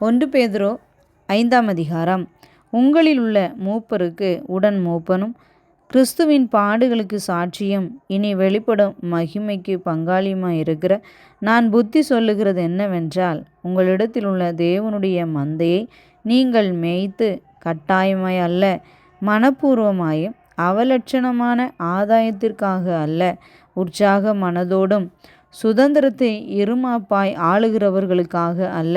ஒன்று பேதுரோ ஐந்தாம் அதிகாரம். உங்களில் உள்ள மூப்பருக்கு உடன் மூப்பனும் கிறிஸ்துவின் பாடுகளுக்கு சாட்சியும் இனி வெளிப்படும் மகிமைக்கு பங்காளியுமாக இருக்கிற நான் புத்தி சொல்லுகிறது என்னவென்றால் உங்களிடத்தில் உள்ள தேவனுடைய மந்தையை நீங்கள் மேய்த்து கட்டாயமாய் அல்ல மனப்பூர்வமாயும் அவலட்சணமான ஆதாயத்திற்காக அல்ல உற்சாக மனதோடும் சுதந்திரத்தை இருமாப்பாய் ஆளுகிறவர்களுக்காக அல்ல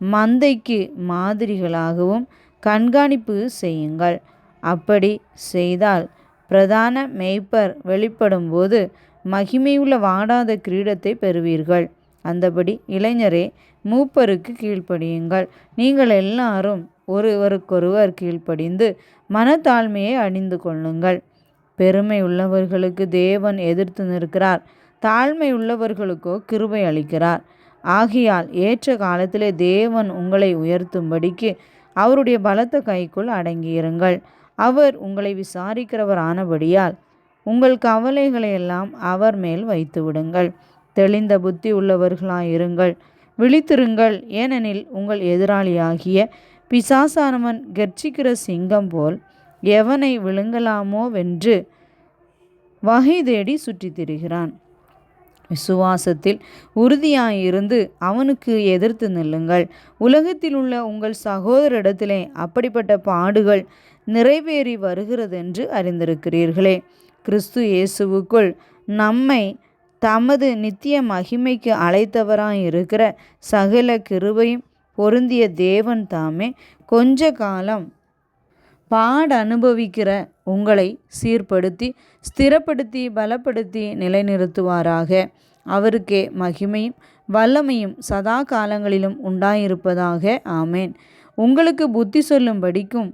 மந்தைக்கு மாதிரிகளாகவும் கண்காணிப்பு செய்யுங்கள். அப்படி செய்தால் பிரதான மேய்ப்பர் வெளிப்படும்போது மகிமையுள்ள வாடாத கிரீடத்தை பெறுவீர்கள். அந்தபடி இளைஞரே மூப்பருக்கு கீழ்ப்படியுங்கள். நீங்கள் எல்லாரும் ஒருவருக்கொருவர் கீழ்ப்படிந்து மனத்தாழ்மையை அணிந்து கொள்ளுங்கள். பெருமை உள்ளவர்களுக்கு தேவன் எதிர்த்து நிற்கிறார். தாழ்மை உள்ளவர்களுக்கோ கிருபை அளிக்கிறார். ஆகையால் ஏற்ற காலத்திலே தேவன் உங்களை உயர்த்தும்படிக்கு அவருடைய பலத்த கைக்குள் அடங்கியிருங்கள். அவர் உங்களை விசாரிக்கிறவர் ஆனபடியால் உங்கள் கவலைகளை எல்லாம் அவர் மேல் வைத்து விடுங்கள் தெளிந்த புத்தி உள்ளவர்களாயிருங்கள். விழித்திருங்கள். ஏனெனில் உங்கள் எதிராளியாகிய பிசாசானவன் கர்ச்சிக்கிற சிங்கம் போல் எவனை விழுங்கலாமோவென்று வகை தேடி சுற்றித் திரிகிறான் விசுவாசத்தில் உறுதியாயிருந்து அவனுக்கு எதிர்த்து நில்லுங்கள். உலகத்தில் உள்ள உங்கள் சகோதரிடத்திலே அப்படிப்பட்ட பாடுகள் நிறைவேறி வருகிறதென்று அறிந்திருக்கிறீர்களே. கிறிஸ்து இயேசுவுக்குள் நம்மை தமது நித்திய மகிமைக்கு அழைத்தவராயிருக்கிற சகல கிருபையும் பொருந்திய தேவன் தாமே. கொஞ்ச காலம் பாட அனுபவிக்கிற உங்களை சீர்படுத்தி ஸ்திரப்படுத்தி பலப்படுத்தி நிலைநிறுத்துவாராக. அவருக்கே மகிமையும் வல்லமையும் சதா காலங்களிலும் உண்டாயிருப்பதாக. ஆமேன். உங்களுக்கு புத்தி சொல்லும்படிக்கும்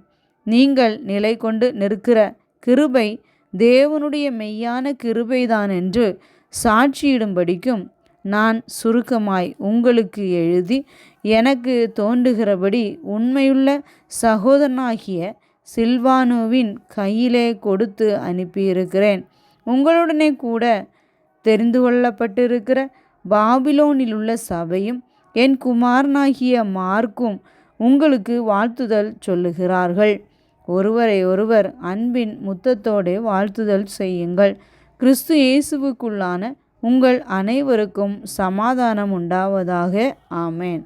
நீங்கள் நிலை கொண்டு நிற்கிற கிருபை தேவனுடைய மெய்யான கிருபைதான் என்று சாட்சியிடும்படிக்கும் நான் சுருக்கமாய் உங்களுக்கு எழுதி எனக்கு தோன்றுகிறபடி உண்மையுள்ள சகோதரனாகிய சில்வானுவின் கையிலே கொடுத்து அனுப்பியிருக்கிறேன். உங்களுடனே கூட தெரிந்து கொள்ளப்பட்டிருக்கிற பாபிலோனில் உள்ள சபையும் என் குமாரனாகிய மார்க்கும் உங்களுக்கு வாழ்த்துதல் சொல்லுகிறார்கள். ஒருவரை ஒருவர் அன்பின் முத்தத்தோடு வாழ்த்துதல் செய்யுங்கள். கிறிஸ்து இயேசுவுக்குள்ளான உங்கள் அனைவருக்கும் சமாதானம் உண்டாவதாக. ஆமேன்.